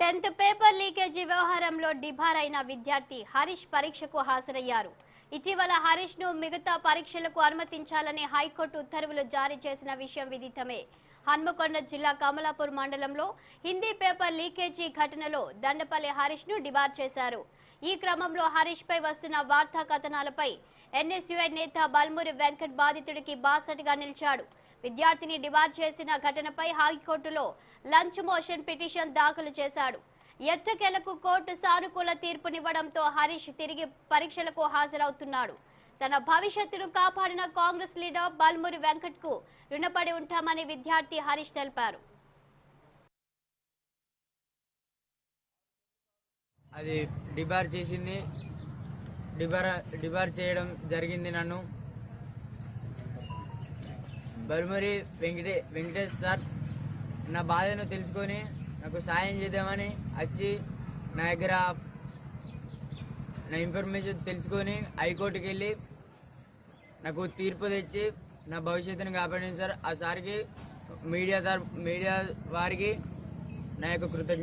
Tenth paper leakage వ్యవహారంలో డిబారైన విద్యార్థి హరీష్ పరీక్షకు హాజరయ్యారు. ఇటీవల హరీష్ను మిగతా పరీక్షలకు అనుమతించాలని హైకోర్టు ఉత్తర్వులు జారీ చేసిన విషయం విదితమే. హన్మకొండ జిల్లా కమలాపూర్ మండలంలో హిందీ పేపర్ లీకేజీ ఘటనలో దండపల్లి హరీష్ను డిబార్ చేశారు. ఈ క్రమంలో హరీష్ పై వస్తున్న వార్తా కథనాలపై ఎన్ఎస్యుఐ నేత బల్మూరి వెంకట్ బాధితుడికి బాసటగా నిలిచాడు. విద్యార్థిని డిమాండ్ చేసిన ఘటనపై హైకోర్టులో లంచ్ మోషన్ పిటిషన్ దాఖలు చేశాడు. ఎట్టకేలకు కోర్టు సానుకూల తీర్పునివ్వడంతో హరీష్ తిరిగి పరీక్షలకు హాజరవుతున్నాడు. తన భవిష్యత్తును కాపాడిన కాంగ్రెస్ లీడర్ బల్మూరి వెంకట్కు రుణపడి ఉంటామని విద్యార్థి హరీష్ తెలిపారు. అది డిబార్ చేసింది. డిబార్ డిబార్ చేయడం జరిగింది నన్ను. బరుమరి వెంకటే వెంకటేష్ సార్ నా బాధను తెలుసుకొని నాకు సాయం చేద్దామని వచ్చి నా దగ్గర నా ఇన్ఫర్మేషన్ తెలుసుకొని హైకోర్టుకి వెళ్ళి నాకు తీర్పు తెచ్చి నా భవిష్యత్తును కాపాడింది సార్. ఆ సార్కి మీడియా మీడియా వారికి నా యొక్క కృతజ్ఞత